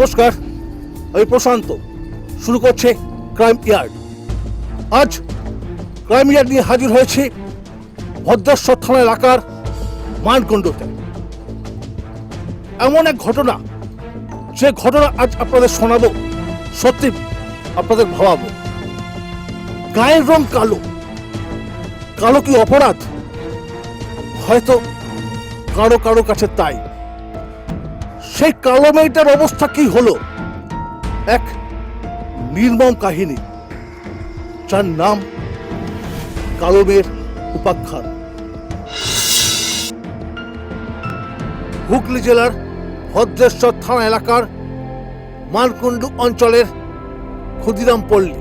নমস্কার, আমি প্রশান্ত। শুরু করছে ক্রাইম ইয়ার্ড। আজ ক্রাইম ইয়ার্ড নিয়ে হাজির হয়েছে ভদ্রেশ্বর থানা এলাকার মানকুণ্ডতে। এমন এক ঘটনা যে ঘটনা আজ আপনাদের শোনাবো, সত্যি আপনাদের ভাবাবো। গায়ের রং কালো কালো কি অপরাধ? হয়তো কারও কারও কাছে তাই। সেই কালো মেয়েটার অবস্থা কি হলো? এক নির্মম কাহিনী, যার নাম কালো মেয়ের উপাখ্যান। হুগলি জেলার ভদ্রেশ্বর থানা এলাকার মানকুণ্ডু অঞ্চলের ক্ষুদিরাম পল্লী।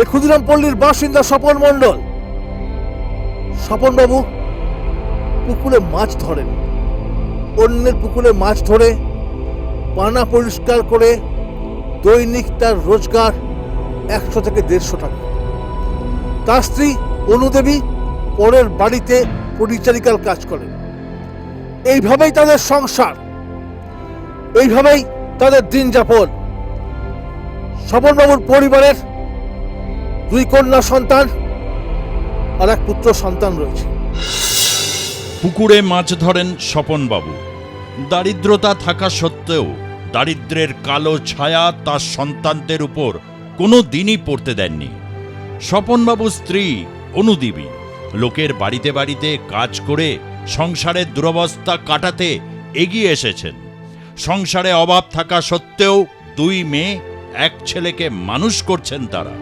এই ক্ষুদিরাম পল্লীর বাসিন্দা স্বপন মণ্ডল। স্বপনবাবু পুকুরে মাছ ধরেন। অন্যের পুকুরে মাছ ধরে, পানা পরিষ্কার করে দৈনিক তার রোজগার একশো থেকে দেড়শো টাকা। তার স্ত্রী অনুদেবী পরের বাড়িতে পরিচারিকার কাজ করেন। এইভাবেই তাদের সংসার, এইভাবেই তাদের দিন যাপন স্বপনবাবুর পরিবারের দুই কন্যা সন্তান আর এক পুত্র সন্তান রয়েছে। পুকুরে মাছ ধরেন স্বপনবাবু দারিদ্রতা থাকা সত্ত্বেও দারিদ্রের কালো ছায়া তার সন্তানদের উপর কোনো দিনই পড়তে দেননি। স্বপনবাবুর স্ত্রী অনুদেবী লোকের বাড়িতে বাড়িতে কাজ করে সংসারের দুরবস্থা কাটাতে এগিয়ে এসেছেন। সংসারে অভাব থাকা সত্ত্বেও দুই মেয়ে, এক ছেলেকে মানুষ করছেন তারা।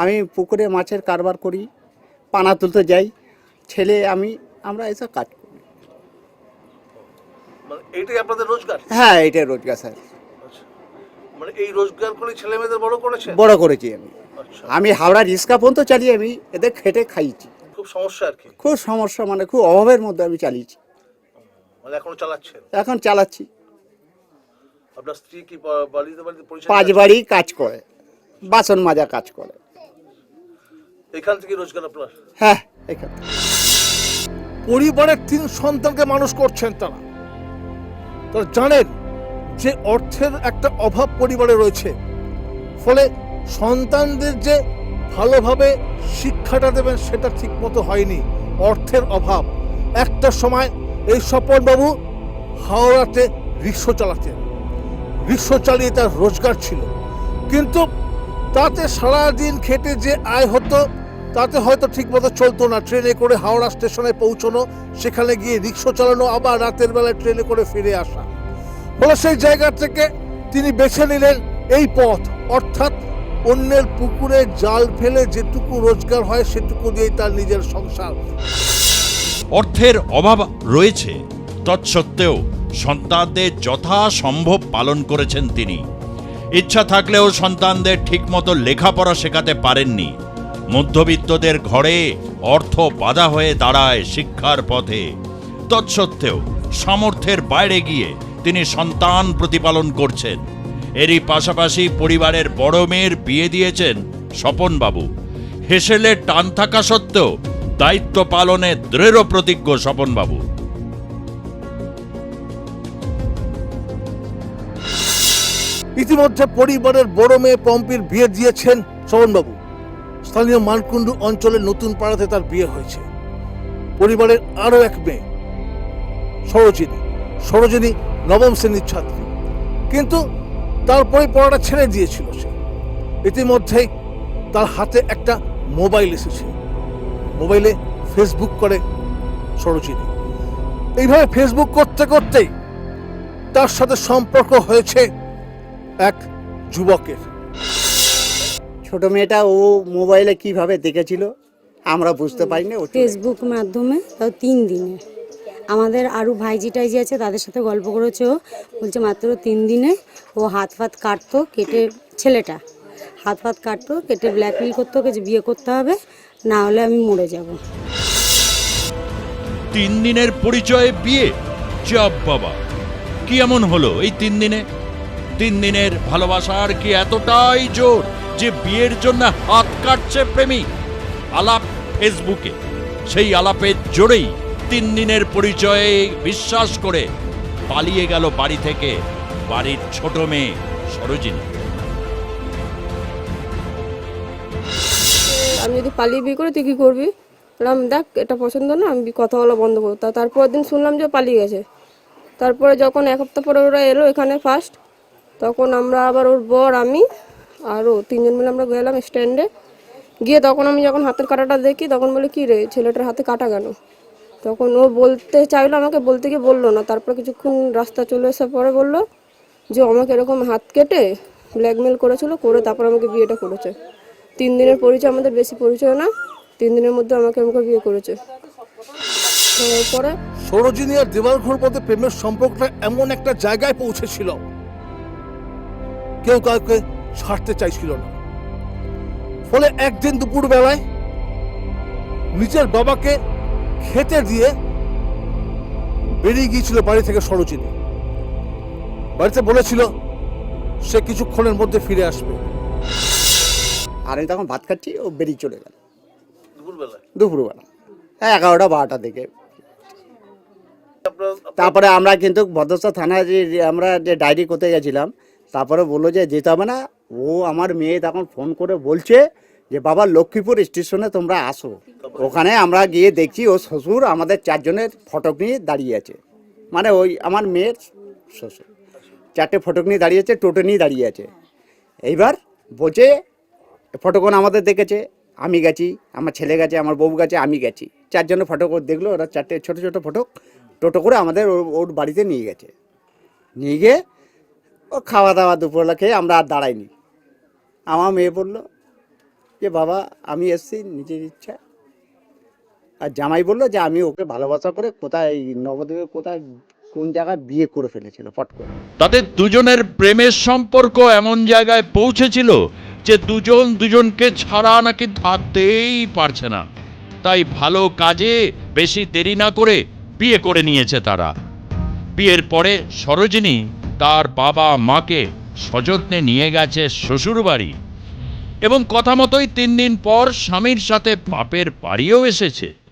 আমি পুকুরে মাছের কারবার করি, পানা তুলতে যাই। ছেলে আমি আমরা এসব কাজ করি। মানে এইটাই আপনাদের রোজগার? হ্যাঁ এটাই রোজগার স্যার। মানে এই রোজগার করে ছেলে মেয়েদের বড় করেছে বড় করেছি আমি। আচ্ছা। আমি হাওড়া রিক্সা পর্যন্ত চালিয়ে আমি এদের খেটে খাইছি খুব সমস্যা আর কি? খুব সমস্যা মানে খুব অভাবের মধ্যে আমি চালিয়েছি। মানে এখনও চালাচ্ছেন? এখন চালাচ্ছি। আপনার স্ত্রী কি বা- বাড়িতে বাড়িতে পরিচয় পাঁচ বাড়ি কাজ করে বাসন মাজা কাজ করে। এখান থেকে রোজগার আপনার? হ্যাঁ এখানে পরিবারের তিন সন্তানকে মানুষ করছেন তারা। তারা জানেন যে অর্থের একটা অভাব পরিবারে রয়েছে। ফলে সন্তানদের যে ভালোভাবে শিক্ষাটা দেবেন সেটা ঠিক মতো হয়নি। অর্থের অভাব। একটা সময় এই স্বপনবাবু হাওড়াতে রিক্সা চালাতেন। রিক্সা চালিয়ে তার রোজগার ছিল। কিন্তু তাতে সারাদিন খেটে যে আয় হতো তাতে হয়তো ঠিকমতো চলতো না। ট্রেনে করে হাওড়া স্টেশনে পৌঁছানো, সেখানে গিয়ে রিক্সা চালানো, আবার রাতের বেলায় ট্রেনে করে ফিরে আসা। ফলে সেই জায়গা থেকে তিনি বেছে নিলেন এই পথ। অর্থাৎ অন্যের পুকুরে জাল ফেলে যেটুকু রোজগার হয়, সেটুকু দিয়েই তার নিজের সংসার। অর্থের অভাব রয়েছে। তৎসত্ত্বেও সন্তানদের যথাসম্ভব পালন করেছেন তিনি। ইচ্ছা থাকলেও সন্তানদের ঠিকমতো লেখাপড়া শেখাতে পারেননি। মধ্যবিত্তদের ঘরে অর্থ বাধা হয়ে দাঁড়ায় শিক্ষার পথে। তৎসত্ত্বেও সামর্থ্যের বাইরে গিয়ে তিনি সন্তান প্রতিপালন করছেন। এরই পাশাপাশি পরিবারের বড় মেয়ের বিয়ে দিয়েছেন স্বপনবাবু। হেসেলে টান থাকা সত্ত্বেও দায়িত্ব পালনে দৃঢ় প্রতিজ্ঞ স্বপনবাবু। ইতিমধ্যে পরিবারের বড় মেয়ে পম্পির বিয়ে দিয়েছেন শরণবাবু স্থানীয় মানকুণ্ডু অঞ্চলের নতুন পাড়াতে তার বিয়ে হয়েছে। পরিবারের আরও এক মেয়ে, সরোজিনী। সরোজিনী নবম শ্রেণির ছাত্রী। কিন্তু তারপরে পড়াটা ছেড়ে দিয়েছিল সে। ইতিমধ্যেই তার হাতে একটা মোবাইল এসেছে। মোবাইলে ফেসবুক করে সরোজিনী। এইভাবে ফেসবুক করতে করতেই তার সাথে সম্পর্ক হয়েছে এক যুবকের। ছোট মেয়েটা ও মোবাইলে কীভাবে দেখেছিল আমরা বুঝতে পারিনি ও ফেসবুক মাধ্যমে তাও তিন দিনে। আমাদের আরও ভাইজি টাইজি আছে তাদের সাথে গল্প করেছে ও। বলছে মাত্র তিন দিনে ও হাত ফাত কাটতো কেটে ছেলেটা হাত ফাত কাটতো কেটে ব্ল্যাকমেল করতো ওকে যে বিয়ে করতে হবে না হলে আমি মরে যাব। তিন দিনের পরিচয়ে বিয়ে চাপ বাবা। কি এমন হলো এই তিন দিনে? তিন দিনের ভালোবাসার কি এতটাই জোর? যে বিয়ের জন্য হাত কাটছে প্রেমিক আলাপ ফেসবুকে। সেই আলাপের জোরেই তিন দিনের পরিচয়ে বিশ্বাস করে পালিয়ে গেল বাড়ি থেকে বাড়ির ছোট মেয়ে সরোজিনী। আমি যদি পালিয়ে বিয়ে করি, তুই কী করবি? বললাম দেখ, এটা পছন্দ না, আমি কথা বলা বন্ধ করব। তা তারপর দিন শুনলাম যে পালিয়ে গেছে। তারপরে যখন এক সপ্তাহ পরে ওরা এলো এখানে ফার্স্ট তখন আমরা আবার ওর বর, আমি আর ও তিনজন মিলে আমরা গেলাম স্ট্যান্ডে গিয়ে তখন আমি যখন হাতের কাটাটা দেখি, তখন বলি, কী রে, ছেলেটার হাতে কাটা কেন? তখন ও বলতে চাইলো আমাকে, বলতে গিয়ে বলল না। তারপর কিছুক্ষণ রাস্তা চলে আসার পরে বলল যে, আমাকে এরকম হাত কেটে ব্ল্যাকমেল করেছিল, করে তারপর আমাকে বিয়েটা করেছে। তিন দিনের পরিচয় আমাদের, বেশি পরিচয় না। তিন দিনের মধ্যে আমাকে আমাকে বিয়ে করেছে। এরপরে সরোজিনী আর দেবালঘর মধ্যে প্রেমের সম্পর্কটা এমন একটা জায়গায় পৌঁছেছিল। কেউ কাউকে ছাড়তে চাইছিল না। ফলে একদিন দুপুর বেলায় নিজের বাবাকে খেতে দিয়ে বেরিয়ে গিয়েছিল বাড়ি থেকে সরোজিনী। বাড়িতে বলেছিল সে কিছুক্ষণের মধ্যে ফিরে আসবে। আর আমি তখন ভাত খাচ্ছি ও বেরিয়ে চলে গেল। দুপুরবেলা? হ্যাঁ এগারোটা বারোটা থেকে তারপরে আমরা কিন্তু ভদ্রস্থ থানায় যে যে আমরা যে ডায়েরি করতে গেছিলাম তারপরে বলল যে যেতে হবে না ও আমার মেয়ে তখন ফোন করে বলছে যে, বাবা, লক্ষ্মীপুর স্টেশনে তোমরা আসো। ওখানে আমরা গিয়ে দেখছি ও শ্বশুর আমাদের চারজনের ফটক নিয়ে দাঁড়িয়ে আছে। মানে ওই আমার মেয়ের শ্বশুর। চারটে ফটক নিয়ে দাঁড়িয়ে আছে, টোটো নিয়ে দাঁড়িয়ে আছে। এইবার বলছে ফটোকন আমাদের দেখেছে, আমি গেছি, আমার ছেলে গেছে, আমার বউ গেছে, আমি গেছি। চারজনের ফটো দেখল, ওরা চারটে ছোটো ছোটো ফটো টোটো করে আমাদের ওর বাড়িতে নিয়ে গেছে। নিয়ে গিয়ে ও খাওয়া দাওয়া দুপুরবেলা খেয়ে আমরা আর দাঁড়াইনি। আমার মেয়ে বলল যে, বাবা, আমি এসছি নিজের ইচ্ছা। আর জামাই বলল যে, আমি ওকে ভালোবাসা করে কোথায় নবদ্বীপে কোথায় কোন জায়গায় বিয়ে করে ফেলেছিল, ফট করে। তাদের দুজনের প্রেমের সম্পর্ক এমন জায়গায় পৌঁছেছিল যে দুজন দুজনকে ছাড়া নাকি থাকতেই পারছে না। তাই ভালো কাজে বেশি দেরি না করে বিয়ে করে নিয়েছে তারা। বিয়ের পরে সরোজিনী তার বাবা মাকে সযত্নে নিয়ে গেছে শ্বশুরবাড়ি। এবং কথা মতোই তিন দিন পর স্বামীর সাথে বাপের বাড়িও এসেছে।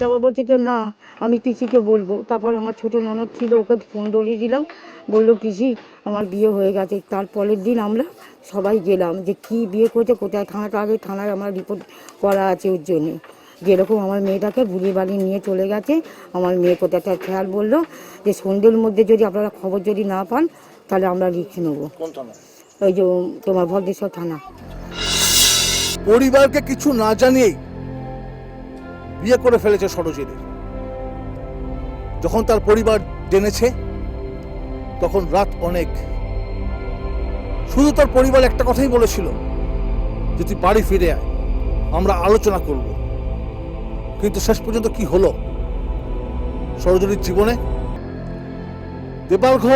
সীতা বলছে যে না আমি পিসিকে বলব? তারপর আমার ছোট ননদ ছিল ওকে ফোন ধরিয়ে দিলাম। বলল পিসি আমার বিয়ে হয়ে গেছে। তার পরের দিন আমরা সবাই গেলাম যে কি বিয়ে করছে কোথায় থানাটা আগে থানায় আমার রিপোর্ট করা আছে ওর জন্যে। যেরকম আমার মেয়েটাকে ভুলি বাড়ি নিয়ে চলে গেছে আমার মেয়ে কোথায় তার খেয়াল বলল যে সন্ধ্যের মধ্যে যদি আপনারা খবর যদি না পান তাহলে আমরা রিক্স নেব। ওই যে তোমার ভদ্রেশ্বর থানা। পরিবারকে কিছু না জানিয়েই বিয়ে করে ফেলেছে সরোজিনী। যখন তার পরিবার জেনেছে, তখন রাত অনেক। শুধু তার পরিবার একটা কথাই বলেছিল যে, তুই বাড়ি ফিরে আয়, আমরা আলোচনা করব। কিন্তু শেষ পর্যন্ত কি হলো? সরোজিনীর জীবনে দেবালঘ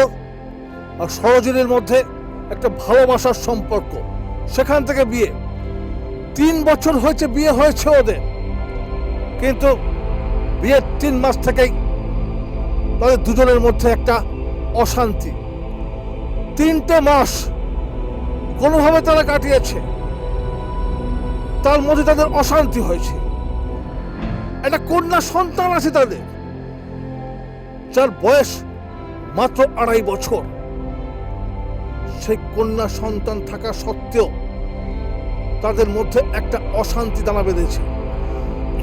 আর সরোজিনীর মধ্যে একটা ভালোবাসার সম্পর্ক। সেখান থেকে বিয়ে। তিন বছর হয়েছে, বিয়ে হয়েছে ওদের। কিন্তু বিয়ের তিন মাস থেকেই তাদের দুজনের মধ্যে একটা অশান্তি। তিনটে মাস কোনোভাবে তারা কাটিয়েছে। তার মধ্যে তাদের অশান্তি হয়েছে। একটা কন্যা সন্তান আছে তাদের, যার বয়স মাত্র আড়াই বছর। সেই কন্যা সন্তান থাকা সত্ত্বেও তাদের মধ্যে একটা অশান্তি দানা বেঁধেছে।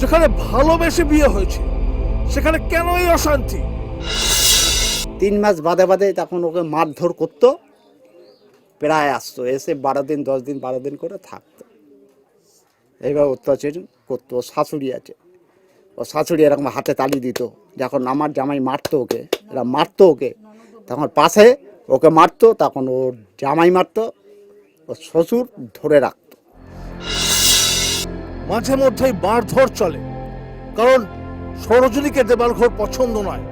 যেখানে ভালোবেসে বিয়ে হয়েছে, সেখানে কেন এই অশান্তি? তিন মাস বাদে বাদে তখন ওকে মারধর করতো, প্রায় আসতো, এসে বারো দিন, দশ দিন, বারো দিন করে থাকতো। এইবার অত্যাচার করতো শাশুড়ি আছে। ও শাশুড়ি এরকম হাতে তালি দিত, যখন আমার জামাই মারতো ওকে, এরা মারতো ওকে, তখন পাশে ওকে মারতো, তখন ওর জামাই মারতো, ওর শ্বশুর ধরে রাখতো। মাঝে মধ্যেই মারধর চলে। কারণ সরোজিনীকে দেবালঘর পছন্দ নয়।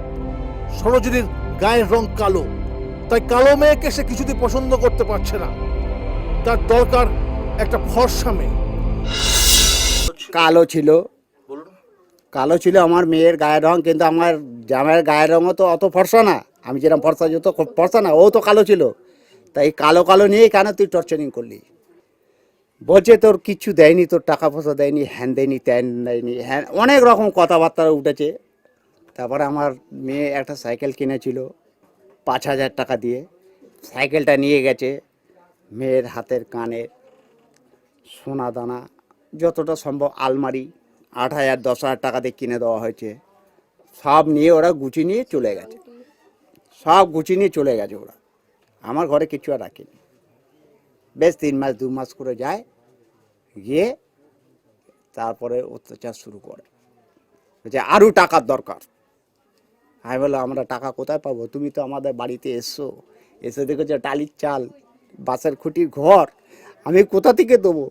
সরোজিনীর গায়ের রং কালো। তাই কালো মেয়েকে সে কিছুতেই পছন্দ করতে পারছে না। তার দরকার একটা ফর্সা মেয়ে। কালো ছিল। কালো ছিল আমার মেয়ের গায়ের রং কিন্তু আমার জামাইয়ের গায়ের রঙও তো অত ফর্সা না। আমি যেরকম ফর্সা যত ফর্সা না ও তো কালো ছিল। তাই কালো কালো নিয়ে কেন তুই টর্চারিং করলি? বলছে, তোর কিচ্ছু দেয়নি, তোর টাকা পয়সা দেয়নি হ্যান দেয়নি ত্যান দেয়নি হ্যান অনেক রকম কথাবার্তা উঠেছে। তারপরে আমার মেয়ে একটা সাইকেল কিনেছিল পাঁচ হাজার টাকা দিয়ে। সাইকেলটা নিয়ে গেছে মেয়ের হাতের কানের সোনা দানা, যতটা সম্ভব আলমারি, আট হাজার, দশ হাজার টাকা দিয়ে কিনে দেওয়া হয়েছে। সব নিয়ে ওরা গুছিয়ে নিয়ে চলে গেছে। সব গুছিয়ে নিয়ে চলে গেছে ওরা। আমার ঘরে কিছু আর রাখিনি। বেশ তিন মাস, দু মাস করে যায়, গিয়ে তারপরে অত্যাচার শুরু করে। বলছে আরও টাকার দরকার। আমি বললাম, আমরা টাকা কোথায় পাবো? তুমি তো আমাদের বাড়িতে এসো। এসে দেখেছ টালির চাল বাসের খুঁটির ঘর। আমি কোথা থেকে দেবো?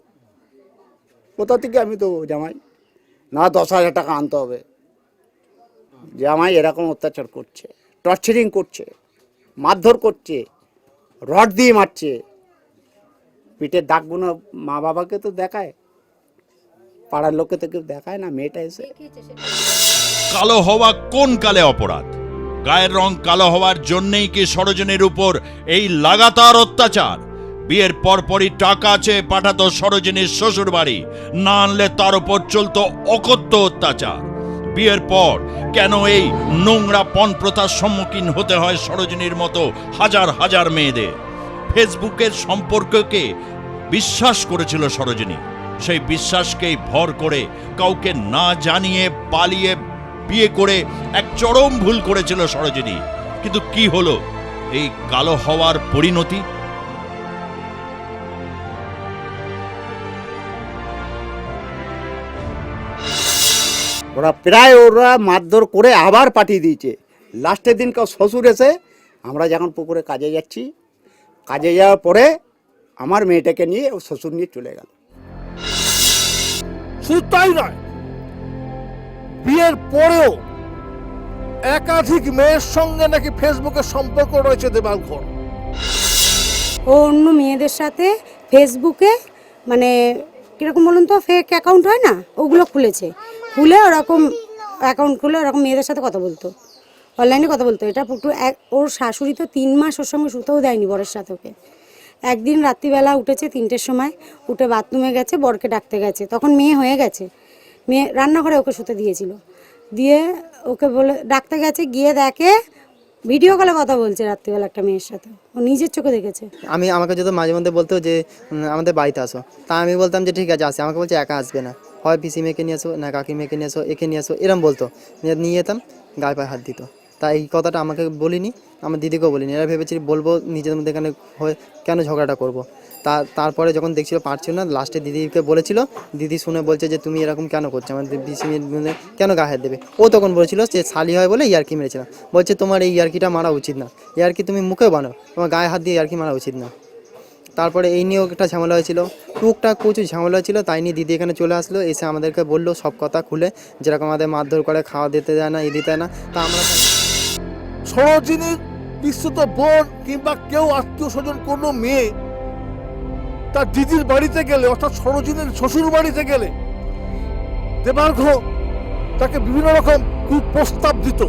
কোথা থেকে আমি দেবো জামাই? না, দশ হাজার টাকা আনতে হবে। জামাই এরকম অত্যাচার করছে, টর্চারিং করছে, মারধর করছে, রড দিয়ে মারছে। পিঠের দাগগুলো মা বাবাকে তো দেখায়, পাড়ার লোককে তো কেউ দেখায় না, মেয়েটা এসে। কালো হওয়া কোন কালে অপরাধ? গায়ের রং কালো হওয়ার জন্যই কি সরোজনের উপর এই লাগাতার অত্যাচার? বিয়ের পরপরই টাকা চেয়ে পাঠাতো সরোজিনীর শ্বশুর বাড়ি না আনলে তার উপর চলতো অকথ্য অত্যাচার। বিয়ের পর কেন এই নোংরা পণ প্রথার সম্মুখীন হতে হয় সরোজিনীর মতো হাজার হাজার মেয়েদের? ফেসবুকের সম্পর্ককে বিশ্বাস করেছিল সরোজিনী। সেই বিশ্বাসকেই ভর করে কাউকে না জানিয়ে, পালিয়ে, বিয়ে করে এক চরম ভুল করেছিল সরোজিনী। কিন্তু কি হলো? এই কালো হওয়ার পরিণতি? ওরা প্রায় ওরা মারধর করে আবার পাঠিয়ে দিয়েছে। লাস্টের দিন কেউ শ্বশুর এসে আমরা যখন পুকুরে কাজে যাচ্ছি কাজে যাওয়ার পরে আমার মেয়েটাকে নিয়ে ও শ্বশুর নিয়ে চলে গেল। শুধু তাই নয় বিয়ের পরেও একাধিক মেয়ের সঙ্গে নাকি ফেসবুকে সম্পর্ক রয়েছে দেবাল ঘর ও অন্য মেয়েদের সাথে ফেসবুকে মানে কীরকম বলুন তো ফেক অ্যাকাউন্ট হয় না? ওগুলো খুলেছে। খুলে ওরকম অ্যাকাউন্ট খুলে ওরকম মেয়েদের সাথে কথা বলতো। অনলাইনে কথা বলতো এটা একটু এক, ওর শাশুড়ি তো তিন মাস ওর সঙ্গে শুতেও দেয়নি বরের সাথে ওকে। একদিন রাত্রিবেলা উঠেছে তিনটের সময়, উঠে বাথরুমে গেছে, বরকে ডাকতে গেছে। তখন মেয়ে হয়ে গেছে। মেয়ে রান্নাঘরে ওকে শুতে দিয়েছিল। দিয়ে ওকে বলে, ডাকতে গেছে, গিয়ে দেখে ভিডিও কলে কথা বলছে রাত্রিবেলা একটা মেয়ের সাথে। ও নিজের চোখে দেখেছে। আমি, আমাকে যদি মাঝে মধ্যে বলতো যে আমাদের বাড়িতে আসো, তা আমি বলতাম যে, ঠিক আছে, আসে। আমাকে বলছে, একা আসবে না। হয় পিসি মেয়েকে নিয়ে আসো, না কাকি মেয়েকে নিয়ে আসো, একে নিয়ে আসো। এরম বলতো। নিয়ে যেতাম, গায়ে পায়ে হাত দিত। তাই এই কথাটা আমাকে বলিনি, আমার দিদিকেও বলিনি। এরা ভেবেছি বলব নিজের মধ্যে এখানে হয়ে কেন ঝগড়াটা করব। তা, তারপরে যখন দেখছিল পারছিল না, লাস্টে দিদিকে বলেছিল, দিদি শুনে বলছে যে, তুমি এরকম কেন করছ? আমার মেয়ের মধ্যে কেন গায়ে হাত দেবে? ও তখন বলেছিল যে, শালি হয় বলে ইয়ার্কি মেরেছিলাম। বলছে, তোমার এই ইয়ার্কিটা মারা উচিত না। ইয়ার্কি তুমি মুখে বানো তোমার গায়ে হাত দিয়ে ইয়ার্কি মারা উচিত না। তারপরে এই নিয়েও একটা ঝামেলা হয়েছিল। টুকটাক প্রচুর ঝামেলা হয়েছিল, তাই নিয়ে দিদি এখানে চলে আসলো, এসে আমাদেরকে বলল সব কথা খুলে, যেরকম আমাদের মারধর করে, খাওয়া দিতে দেয় না, এ দিতে না। তা আমরা সরোজিনীর বিস্তৃত বোন কিংবা কেউ আত্মীয় স্বজন কোনো মেয়ে তার দিদির বাড়িতে গেলে, অর্থাৎ সরোজিনীর শ্বশুর বাড়িতে গেলে, দেবার্ঘ তাকে বিভিন্ন রকম কুপ্রস্তাব দিত,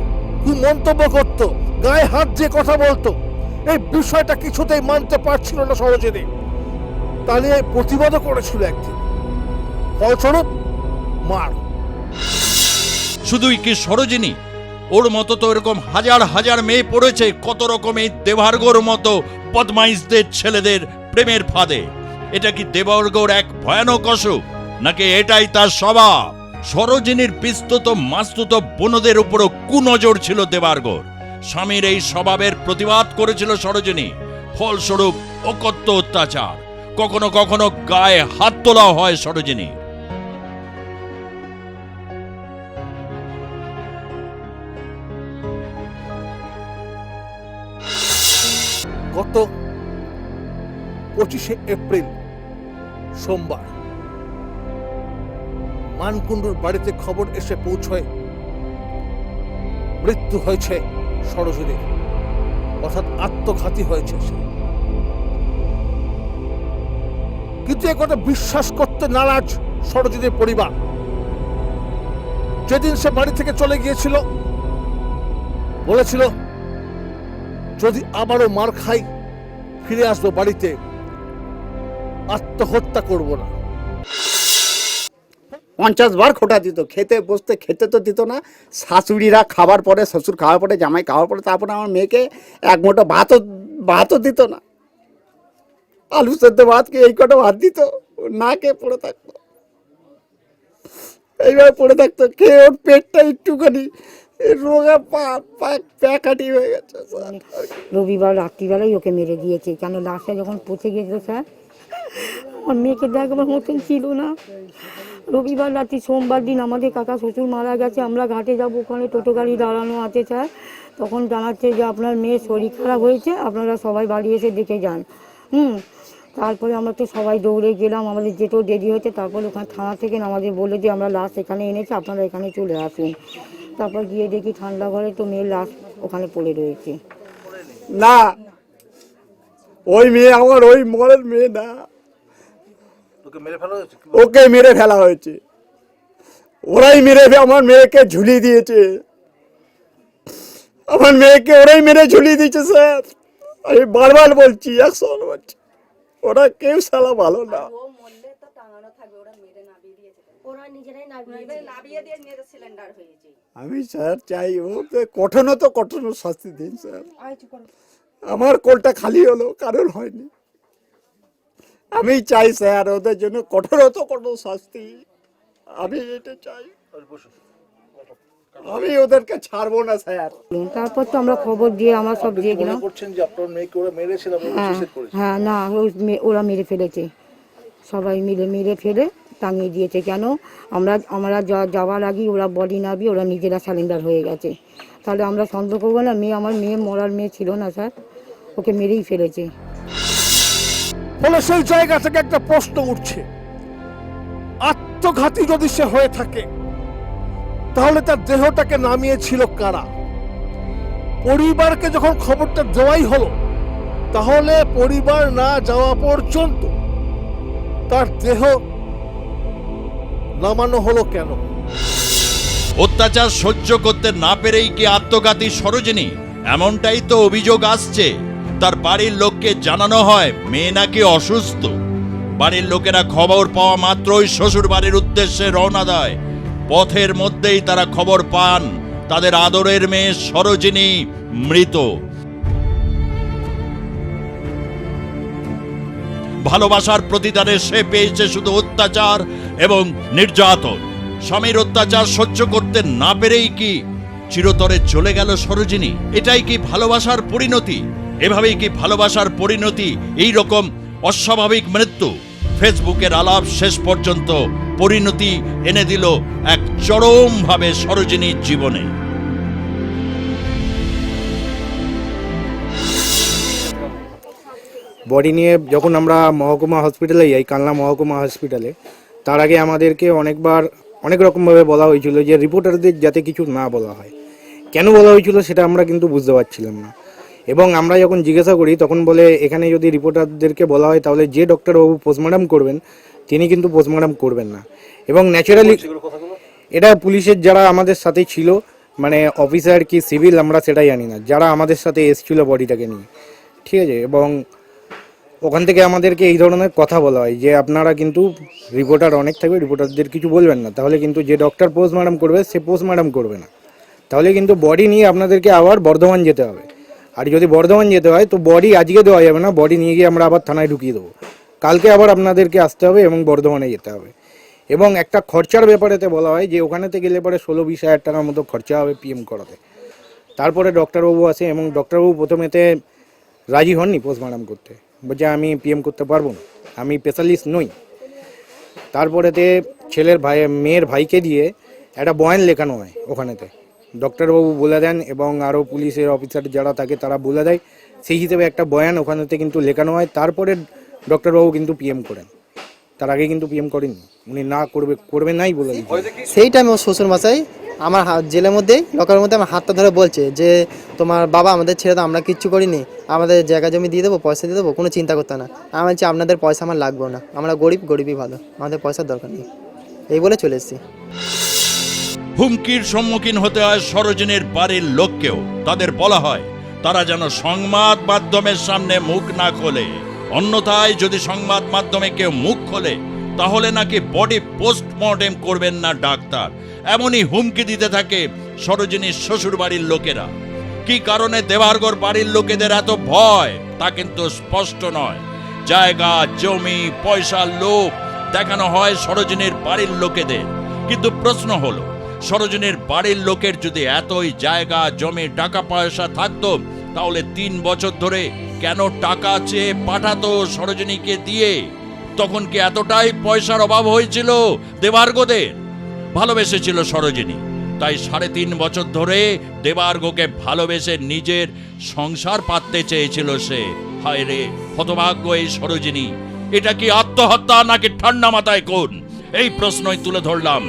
কুমন্তব্য করত, গায়ে হাত দিয়ে কথা বলতো। এই বিষয়টা কিছুতেই মানতে পারছিল না সরোজিনী। তাহলে প্রতিবাদও করেছিল একদিন। ফলস্বরূপ, মার। শুধুই কি সরোজিনী ওর মতো তো এরকম হাজার হাজার মেয়ে পড়েছে, কত রকমের দেবার্গর মতো বদমাইশদের ছেলেদের প্রেমের ফাঁদে। এটা কি দেবার্গর এক ভয়ানক অসুখ? নাকি এটাই তার স্বভাব? সরোজিনীর পিস্তুত মাস্তুত বোনদের উপরও কুনজর ছিল দেবার্গর। স্বামীর এই স্বভাবের প্রতিবাদ করেছিল সরোজিনী। ফলস্বরূপ অকথ্য অত্যাচার। কখনো কখনো গায়ে হাত তোলা হয় সরোজিনীর গত পঁচিশে এপ্রিল, সোমবার, মানকুণ্ডুর বাড়িতে খবর এসে পৌঁছয়। মৃত্যু হয়েছে সরোজিনীর, অর্থাৎ আত্মঘাতী হয়েছে সে। কিন্তু এ কথা বিশ্বাস করতে নারাজ সরোজিনীর পরিবার। যেদিন সে বাড়ি থেকে চলে গিয়েছিল, বলেছিল যদি আবারও মার খাই, ফিরে আসব বাড়িতে, আত্মহত্যা করব না। পঞ্চাশ বার খোটা দিত, খেতে, বসতে, খেতে তো দিত না। শাশুড়িরা খাবার পরে, শ্বশুর খাওয়ার পরে, জামাই খাওয়ার পরে, তারপরে আমার মেয়েকে এক মুঠো ভাতও ভাতও দিত না। আলু সেদ্ধ ভাতকে এই কটা ভাত দিত না খেয়ে পড়ে থাকতো। এইভাবে পড়ে থাকতো, খেয়ে ওর পেটটা একটুখানি হয়ে গেছে। রবিবার, রাত্রিবেলায় ওকে মেরে দিয়েছে। কেন লাশটা যখন পচে গেছিল স্যার? আমার মেয়েকে দেখবার মতন ছিল না। রবিবার রাত্রি, সোমবার দিন আমাদের কাকা শ্বশুর মারা গেছে। আমরা ঘাটে যাব ওখানে, টোটো গাড়ি দাঁড়ানো আছে, স্যার। তখন জানাচ্ছে যে আপনার মেয়ের শরীর খারাপ হয়েছে, আপনারা সবাই বাড়ি এসে দেখে যান। হুম, তারপরে আমরা তো সবাই দৌড়ে গেলাম। আমাদের যেতেও দেরি হয়েছে। তারপরে ওখানে থানা থেকে আমাদের বলল যে, আমরা লাশ এখানে এনেছি, আপনারা এখানে চলে আসুন। তারপর গিয়ে দেখি ঠান্ডা ঘরে তো মেয়ের লাশ ওখানে পড়ে রয়েছে। না ওই মেয়ে আমার ওই মরের মেয়ে না। তোকে মেরে ফেলা হয়েছে? ওকে মেরে ফেলা হয়েছে। ওরাই মেরে আমার মেয়েকে ঝুলিয়ে দিয়েছে। আমার মেয়েকে ওরাই মেরে ঝুলিয়ে দিয়েছে স্যার। আমি বারবার বলছি একশো বলছি ওরা কেউ সালা ভালো না। আমি স্যার চাই ওকে কঠোরত কঠোর শাস্তি দিন স্যার। আমার কোলটা খালি হলো কারণ হয়নি। আমি চাই স্যার ওদের জন্য কঠোরত কঠোর শাস্তি। আমি এটা চাই। আমি ওদেরকে ছাড়বো না স্যার। তারপর তো আমরা খবর দিয়ে আমরা সব দিয়ে গেলাম। করছেন যে আপনার মেয়েকে ওরা মেরেছিল হ্যাঁ হ্যাঁ না ওই ওরা মেরে ফেলেছে। সবাই মিলে মেরে ফেলে টাঙিয়ে দিয়েছে। কেন? আমরা আমরা যাওয়ার আগেই ওরা বডি নাবি ওরা নিজেরা স্যালেন্ডার হয়ে গেছে। তাহলে আমরা সন্দেহ করব না, মেয়ে, আমার মেয়ে মরার মেয়ে ছিল না, স্যার। ওকে মেরেই ফেলেছে। ফলে সেই জায়গা থেকে একটা প্রশ্ন উঠছে। আত্মঘাতী যদি সে হয়ে থাকে, তাহলে তার দেহটাকে নামিয়েছিল কারা? পরিবারকে যখন খবরটা দেওয়াই হলো, তাহলে পরিবার না যাওয়া পর্যন্ত তার দেহ নামানো হলো কেন? অত্যাচার সহ্য করতে না পেরেই কি আত্মঘাতী সরোজিনী? এমনটাই তো অভিযোগ আসছে। তার বাড়ির লোককে জানানো হয়, মেয়ে নাকি অসুস্থ। বাড়ির লোকেরা খবর পাওয়া মাত্রই শ্বশুর বাড়ির উদ্দেশ্যে রওনা দেয়। পথের মধ্যেই তারা খবর পান, তাদের আদরের মেয়ে সরোজিনী মৃত। ভালোবাসার প্রতিদানে সে পেয়েছে শুধু অত্যাচার এবং নির্যাতন। স্বামীর অত্যাচার সহ্য করতে না পেরেই কি চিরতরে চলে গেল সরোজিনী? এটাই কি ভালোবাসার পরিণতি? এভাবেই কি ভালোবাসার পরিণতি এই রকম অস্বাভাবিক মৃত্যু? ফেসবুকের আলাপ শেষ পর্যন্ত পরিণতি এনে দিল এক চরমভাবে সরোজিনীর জীবনে। বডি নিয়ে যখন আমরা মহকুমা হসপিটালে যাই কালনা মহকুমা হসপিটালে তার আগে আমাদেরকে অনেকবার, অনেক রকমভাবে বলা হয়েছিল যে রিপোর্টারদের যাতে কিছু না বলা হয়। কেন বলা হয়েছিল সেটা আমরা কিন্তু বুঝতে পারছিলাম না। এবং আমরা যখন জিজ্ঞাসা করি, তখন বলে, এখানে যদি রিপোর্টারদেরকে বলা হয়, তাহলে যে ডক্টরবাবু পোস্টমর্টম করবেন, তিনি কিন্তু পোস্টমর্টম করবেন না। এবং ন্যাচারালি এটা পুলিশের যারা আমাদের সাথে ছিল মানে অফিসার কি সিভিল আমরা সেটাই জানি না। যারা আমাদের সাথে এসেছিল বডিটাকে নিয়ে। ঠিক আছে? এবং ওখান থেকে আমাদেরকে এই ধরনের কথা বলা হয় যে আপনারা কিন্তু রিপোর্টার অনেক থাকবে রিপোর্টারদের কিছু বলবেন না। তাহলে কিন্তু যে ডক্টর পোস্টমার্টম করবে, সে পোস্টমার্টম করবে না। তাহলে কিন্তু বডি নিয়ে আপনাদেরকে আবার বর্ধমান যেতে হবে। আর যদি বর্ধমান যেতে হয়, তো বডি আজকে দেওয়া যাবে না বডি নিয়ে গিয়ে আমরা আবার থানায় ঢুকিয়ে দেবো। কালকে আবার আপনাদেরকে আসতে হবে এবং বর্ধমানে যেতে হবে। এবং একটা খরচার ব্যাপারেতে বলা হয় যে ওখানেতে গেলে পরে ষোলো বিশ হাজার টাকার মতো খরচা হবে পিএম করাতে। তারপরে ডক্টরবাবু আসে এবং ডক্টরবাবু প্রথমেতে রাজি হননি পোস্টমার্টম করতে। বলছে আমি পিএম করতে পারব না। আমি স্পেশালিস্ট নই। তারপরেতে ছেলের ভাই মেয়ের ভাইকে দিয়ে একটা বয়ান লেখানো হয় ওখানেতে। ডক্টরবাবু বলে দেন এবং আরও পুলিশের অফিসার যারা থাকে তারা বলে দেয় সেই হিসেবে একটা বয়ান ওখানেতে কিন্তু লেখানো হয়। তারপরে ডক্টরবাবু কিন্তু পিএম করেন। তার আগে কিন্তু পিএম করেননি। উনি না করবে করবে নাই বলে সেই টাইমে ওর শ্বশুর মশাই আমার জেলের মধ্যেই লকারের মধ্যে আমার হাতটা ধরে বলছে যে, তোমার বাবা আমাদের ছেড়ে তো আমরা কিচ্ছু করিনি। আমাদের জায়গা জমি দিয়ে দেবো, পয়সা দিয়ে দেবো, কোনো চিন্তা করতে না। আমি বলছি, আপনাদের পয়সা আমার লাগবে না। আমরা গরিব, গরিবই ভালো। আমাদের পয়সার দরকার নেই। এই বলে চলে এসেছি। হুমকির সম্মুখীন হতে হয় সরোজিনীর বাড়ির লোককেও। তাদের বলা হয়, তারা যেন সংবাদ মাধ্যমের সামনে মুখ না খোলে। অন্যথায় যদি সংবাদ মাধ্যমে কেউ মুখ খোলে তাহলে নাকি বডি পোস্টমর্টেম করবেন না ডাক্তার? এমনই হুমকি দিতে থাকে সরোজিনীর শ্বশুর বাড়ির লোকেরা। কি কারণে দেবারগড় বাড়ির লোকেদের এত ভয়? তা কিন্তু স্পষ্ট নয়। জায়গা, জমি পয়সার লোভ দেখানো হয় সরোজিনীর বাড়ির লোকেদের। কিন্তু প্রশ্ন হলো, সরোজিনীর বাড়ির লোকের যদি এতই জায়গা, জমি, টাকা পয়সা থাকতো, তাহলে তিন বছর ধরে কেন টাকা চেয়ে পাঠাতো সরোজিনীকে দিয়ে? তখন কি এতটাই পয়সার অভাব হয়েছিল দেবার্গদের? ভালোবেসেছিল সরোজিনী। তাই সাড়ে তিন বছর ধরে দেবার্গকে ভালোবেসে নিজের সংসার পাততে চেয়েছিল সে। হায় রে, হতভাগ্য এই সরোজিনী। এটা কি আত্মহত্যা নাকি ঠান্ডা মাথায় কোন এই প্রশ্নই তুলে ধরলাম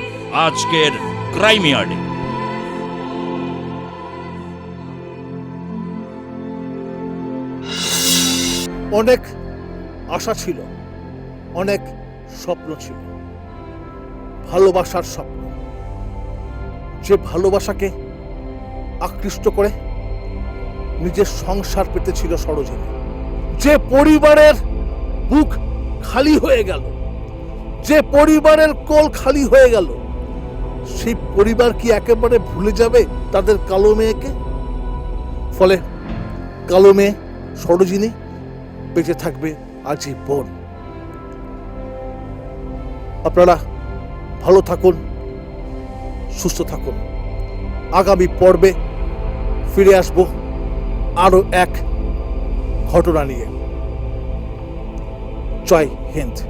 আজকের ক্রাইমিয়ার্ডে। অনেক আশা ছিল। অনেক স্বপ্ন ছিল। ভালোবাসার স্বপ্ন। যে ভালোবাসাকে আকৃষ্ট করে নিজের সংসার পেতেছিল সরোজিনী। যে পরিবারের বুক খালি হয়ে গেল, যে পরিবারের কোল খালি হয়ে গেল, সেই পরিবার কি একেবারে ভুলে যাবে তাদের কালো মেয়েকে? ফলে কালো মেয়ে সরোজিনী বেঁচে থাকবে আজীবন। আপনারা ভালো থাকুন, সুস্থ থাকুন। আগামী পর্বে ফিরে আসব আরও এক ঘটনা নিয়ে। জয় হিন্দ।